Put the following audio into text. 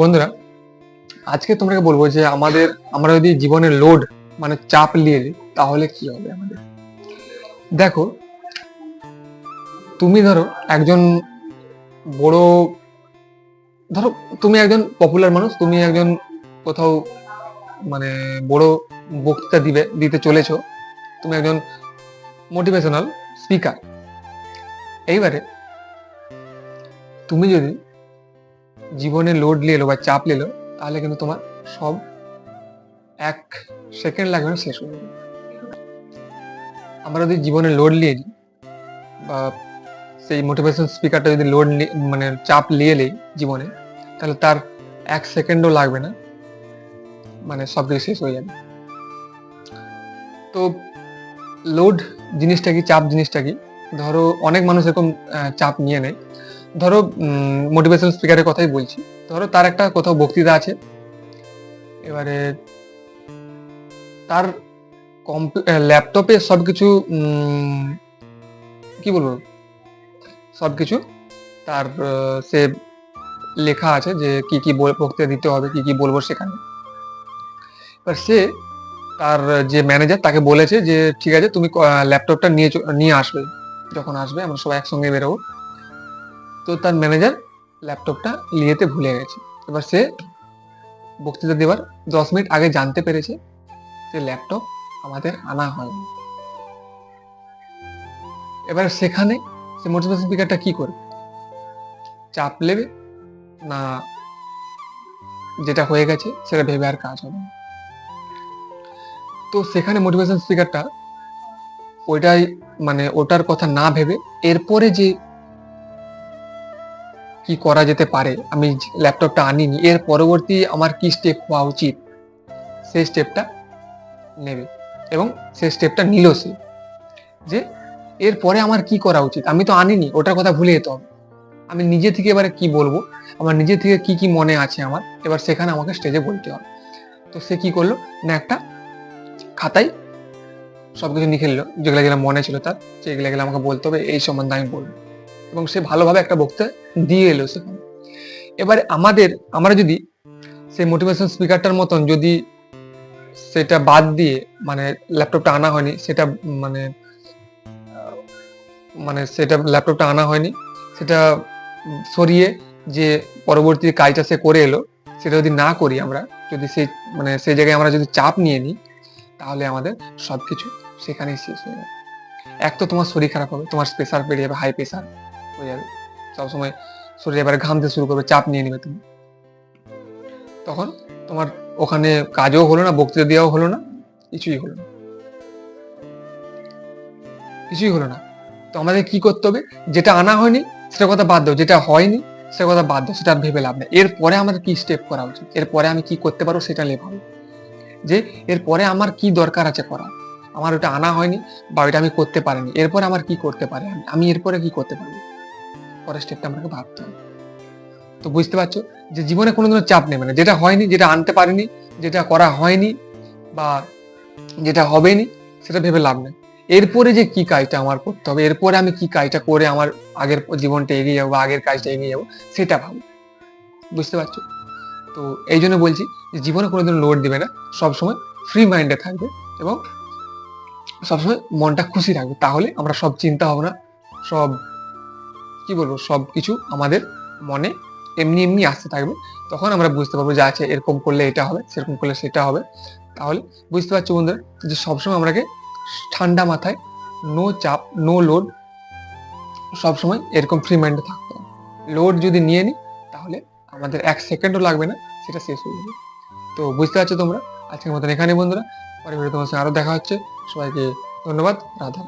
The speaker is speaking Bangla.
বন্ধুরা, আজকে তোমাকে বলব যে আমাদের, আমরা যদি জীবনের লোড মানে চাপ নিয়ে তাহলে কি হবে আমাদের? দেখো, তুমি ধরো একজন বড়, ধরো তুমি একজন পপুলার মানুষ, তুমি একজন কোথাও মানে বড় বক্তৃতা দিবে, দিতে চলেছো, তুমি একজন মোটিভেশনাল স্পিকার এইবারে, তুমি যদি জীবনে লোড নিয়ে এলো বা চাপ নিলো তাহলে কিন্তু তোমার সব এক সেকেন্ড লাগবে না, শেষ হয়ে আমরা যদি জীবনে লোড নিয়ে নিই, বা সেই মোটিভেশন স্পিকারটা যদি লোড মানে চাপ নিয়ে নেই জীবনে, তাহলে তার এক সেকেন্ডও লাগবে না মানে সব কিছু শেষ হয়ে যাবে। তো লোড জিনিসটা কি, চাপ জিনিসটা কি? ধরো অনেক মানুষ এরকম চাপ নিয়ে নেয়। ধরো মোটিভেশনাল স্পিকারের কথাই বলছি। ধরো তার একটা কোথাও বক্তৃতা আছে। এবারে তার ল্যাপটপে সবকিছু উম, কি বলব? সবকিছু তার সে লেখা আছে যে কি কি বক্তৃতা দিতে হবে কি কি বলব সেখানে। এবার সে তার যে ম্যানেজার তাকে বলেছে যে ঠিক আছে তুমি ল্যাপটপটা নিয়ে নিয়ে আসবে। যখন আসবে আমরা সবাই একসঙ্গে বেরোবো। তো তার ম্যানেজার ল্যাপটপটা নিয়েতে ভুলে গেছে। এবার সে বক্তৃতা দেওয়ার দশ মিনিট আগে জানতে পেরেছে যে ল্যাপটপ আমাদের আনা হয়নি। এবার সেখানে সে মোটিভেশন স্পিকারটা কি করবে? চাপ নেবে না যেটা হয়ে গেছে সেটা ভেবে আর কাজ হবে। তো সেখানে মোটিভেশন স্পিকারটা ওইটাই মানে ওটার কথা না ভেবে এরপরে যে কি করা যেতে পারে? আমি ল্যাপটপটা আনিনি। এর পরবর্তী আমার কি স্টেপ হওয়া উচিত? সেই স্টেপটা নেবে এবং সেই স্টেপটা নিল সে। যে এরপরে আমার কি করা উচিত? আমি তো আনিনি, ওটার কথা ভুলে যেতে হবে। আমি নিজে থেকে এবারে কি বলব? আমার নিজে থেকে কি কি মনে আছে আমার? এবার সেখানে আমাকে স্টেজে বলতে হবে। তো সে কি করল? না, একটা খাতায় সবকিছু লিখে নিল। যেগুলো যেগুলো মনে ছিল তার যেগুলো গেলে আমাকে বলতে হবে, এই সম্বন্ধে আমি বলব। এবং সে ভালোভাবে একটা বক্তৃতা দিয়ে এলো সেখানে। এবারে আমাদের, আমরা যদি সেই মোটিভেশন স্পিকারটার মতন যদি সেটা বাদ দিয়ে মানে ল্যাপটপটা আনা হয়নি, সেটা মানে মানে সেটা ল্যাপটপটা আনা হয়নি, সেটা সরিয়ে যে পরবর্তী কাজটা সে করে এলো, সেটা যদি না করি আমরা, যদি সেই মানে সেই জায়গায় আমরা যদি চাপ নিয়ে নিই, তাহলে আমাদের সবকিছু সেখানেই শেষ হয়ে যাবে। এক তো তোমার শরীর খারাপ হবে, তোমার প্রেশার বেড়ে যাবে হাই প্রেশার হয়ে যাবে সবসময় শরীরে এবারে ঘামতে শুরু করবে, চাপ নিয়ে নেবে তুমি। তখন তোমার ওখানে কাজও হলো না, বক্তৃতা দেওয়াও হলো না, কিছুই হলো না। কিছুই হলো না। তো আমাদের কি করতে হবে? যেটা আনা হয়নি সেটা কথা বাদ দাও। যেটা হয়নি সেটা কথা বাদ দাও, সেটা ভেবে লাভ নেই। এরপরে আমাদের কি স্টেপ করা উচিত? এরপরে আমি কি করতে পারব সেটা লেখ হবে যে এরপরে আমার কি দরকার আছে করা? আমার ওটা আনা হয়নি বা ওইটা আমি করতে পারিনি। এরপরে আমার কি করতে পারি আমি এরপরে কি করতে পারব? পরের স্টেপটা আমাকে ভাবতে হবে। তো বুঝতে পারছ? যে জীবনে কোনো দিনও চাপ নেবে না। যেটা হয়নি, যেটা আনতে পারিনি, যেটা করা হয়নি বা যেটা হবেনি, সেটা ভেবে লাভ নেই। এরপরে যে কি কাজটা আমার করতে হবে, এরপরে আমি কি কাজটা করে আমার আগের জীবনটা এগিয়ে যাব বা আগের কাজটা এগিয়ে যাব, সেটা ভাবো। বুঝতে পারছ? তো এই জন্য বলছি যে জীবনে কোনোদিন লোড দিবে না। সবসময় ফ্রি মাইন্ডে থাকবে এবং সবসময় মনটা খুশি রাখবে। তাহলে আমরা সব চিন্তা ভাবনা, সব কি বলব, সব কিছু আমাদের মনে এমনি এমনি আসতে থাকবে। তখন আমরা বুঝতে পারব যে আছে এরকম করলে এটা হবে, সেরকম করলে সেটা হবে। তাহলে বুঝতে পারছ বন্ধুরা, যে সবসময় আমরাকে ঠান্ডা মাথায় নো চাপ নো লোড সবসময় এরকম ফ্রি মাইন্ডে থাকতে হবে। লোড যদি নিয়ে নিই তাহলে আমাদের এক সেকেন্ডও লাগবে না, সেটা শেষ হয়ে যাবে। তো বুঝতে পারছ তোমরা? আজকের মতন এখানে বন্ধুরা পরে তোমার সঙ্গে আরও দেখা হচ্ছে। সবাইকে ধন্যবাদ রাধা।